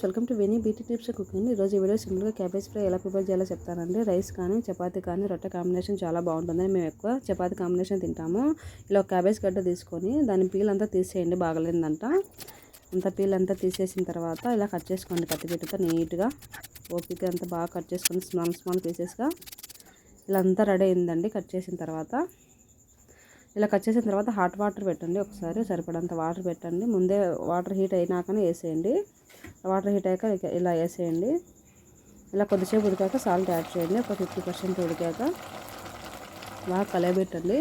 Welcome to Veni BT tips cooking ఈరోజు ఈ video సింపుల్గా క్యాబేజ్ ఫ్రై ఎలా ప్రిపేర్ చేయాలో చెప్తానండి. రైస్ కానీ చపాతి కానీ రొట్టె కాంబినేషన్ చాలా బాగుంటుంది మేము ఎక్కువ చపాతి కాంబినేషన్ తింటాము. ఇలా ఒక క్యాబేజ్ గడ్డ తీసుకొని దాని పీల్ అంతా తీసేయండి బాగలేదంట అంత పీల్ అంతా తీసేసిన తర్వాత ఇలా కట్ చేసుకోండి కత్తిపీటతో నీట్గా. ఓపిక అంతా బాగా కట్ చేసుకొని స్మాల్ స్మాల్ పీసెస్గా ఇలా అంతా రెడీ అయిందండి కట్ చేసిన తర్వాత. ఇలా కట్ చేసిన తర్వాత హాట్ వాటర్ పెట్టండి ఒకసారి సరిపడంత వాటర్ పెట్టండి. ముందే వాటర్ హీట్ అయినాకనే వేసేయండి. వాటర్ హీట్ అయ్యాక ఇలా వేసేయండి. ఇలా కొద్దిసేపు ఉడికాక సాల్ట్ యాడ్ చేయండి. ఒక ఫిఫ్టీ పర్సెంట్ ఉడికాక బాగా కలయబెట్టండి.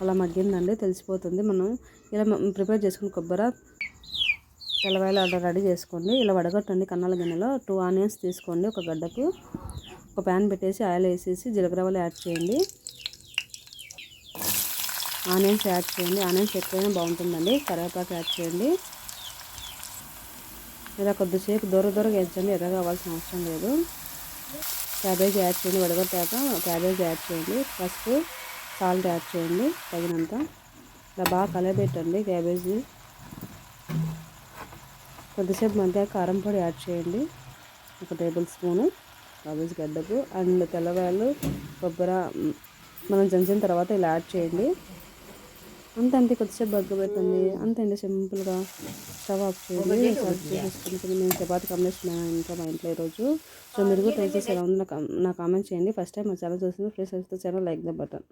అలా మగ్గిందండి తెలిసిపోతుంది. మనం ఇలా ప్రిపేర్ చేసుకుని కొబ్బరి తెల్లవాయలు అలా రెడీ చేసుకోండి. ఇలా వడగట్టండి కన్నాల గిన్నెలో. టూ ఆనియన్స్ తీసుకోండి ఒక గడ్డకు. ఒక ప్యాన్ పెట్టేసి ఆయిల్ వేసేసి జీలకర్రవలు యాడ్ చేయండి. ఆనియన్స్ యాడ్ చేయండి. ఆనియన్స్ ఎక్కువైనా బాగుంటుందండి. కరివేపాకు యాడ్ చేయండి. ఇలా కొద్దిసేపు దూర దూరంగా వేయించండి ఎర్ర కావాల్సిన అవసరం లేదు. క్యాబేజ్ యాడ్ చేయండి వడగొట్టాక క్యాబేజ్ యాడ్ చేయండి. పసుపు సాల్ట్ యాడ్ చేయండి తగినంత. ఇలా బాగా కలబెట్టండి క్యాబేజీ. కొద్దిసేపు మధ్య కారం పొడి యాడ్ చేయండి. ఒక టేబుల్ స్పూను క్యాబేజ్ గడ్డకు. అండ్ తెల్లవాళ్ళు కొబ్బరి మనం జంచిన తర్వాత ఇలా యాడ్ చేయండి. అంతే అంతే కొద్దిసేపు బగ్గ పెట్టండి అంతే అండి సింపుల్గా స్టవ్ ఆఫ్ చేయండి సర్వ్ చేసేసుకుంటుంది నేను చపాతి కాంబినేషన్ ఇంకా మా ఇంట్లో ఈరోజు. సో మీరు కూడా ట్రై చేసి ఎలా ఉంది నాకు నా కామెంట్ చేయండి. ఫస్ట్ టైం మా ఛానల్ చూస్తుంది please subscribe channel like the button.